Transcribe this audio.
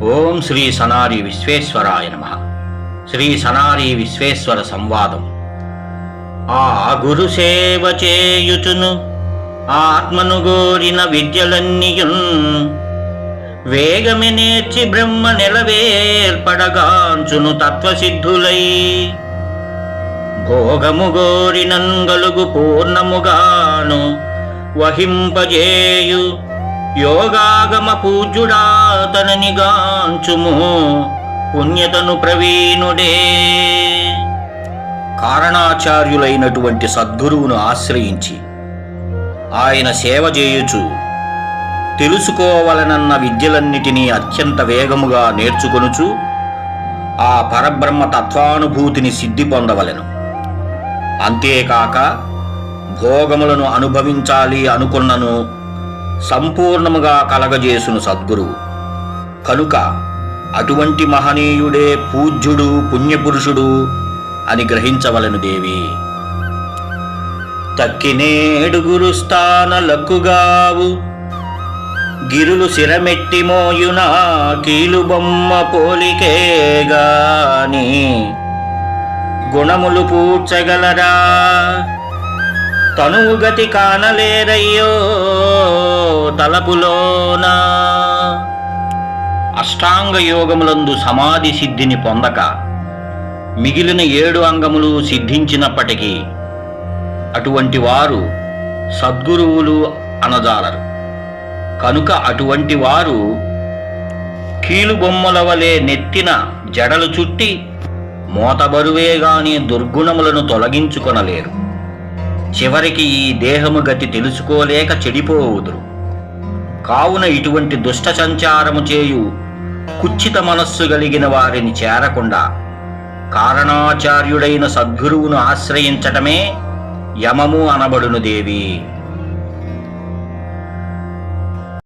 ఓం శ్రీ సనారి విశ్వేశ్వరాయ నమ. శ్రీ సనారి విశ్వేశ్వర సంవాదం. ఆ గురు సేవ చేయుచును ఆత్మను గోరిన విద్యలన్నీయున్ వేగమి నేర్చి బ్రహ్మ నెలవేర్పడగాంచును తత్వసిద్ధులై. భోగము గోరినంగలుగు పూర్ణముగాను వహింపజేయు యోగాగమ పూజ్యుడాతనని గాంచుము పుణ్యతను ప్రవీణుడే. కారణాచార్యులైనటువంటి సద్గురువును ఆశ్రయించి ఆయన సేవ చేయుచు తెలుసుకోవలనన్న విద్యలన్నిటినీ అత్యంత వేగముగా నేర్చుకొనుచు ఆ పరబ్రహ్మ తత్వానుభూతిని సిద్ధి పొందవలెను. అంతేకాక భోగములను అనుభవించాలి అనుకున్నను సంపూర్ణముగా కలగజేసును సద్గురువు కనుక అటువంటి మహనీయుడే పూజ్యుడు పుణ్యపురుషుడు అని గ్రహించవలెను దేవి. తక్కినేడుగురు స్థానలక్కుగావు గిరులు శిరమెట్టి మోయున కీలుబొమ్మ పోలికేగాని గుణములు పూడ్చగలరా? తనువు గతి కానలేరయ్యో తలపులోన అష్టాంగ యోగములందు సమాధి సిద్ధిని పొందక మిగిలిన ఏడు అంగములు సిద్ధించినప్పటికీ అటువంటి వారు సద్గురువులు అనజాలరు. కనుక అటువంటి వారు కీలుబొమ్మల వలె నెత్తిన జడలు చుట్టి మోతబరువే గాని దుర్గుణములను తొలగించుకొనలేరు. చివరికి ఈ దేహము గతి తెలుసుకోలేక చెడిపోవుదురు. కావున ఇటువంటి దుష్ట సంచారము చేయు కుచ్చిత మనస్సు కలిగిన వారిని చేరకుండా కారణాచార్యుడైన సద్గురువును ఆశ్రయించటమే యమము అనబడును దేవి.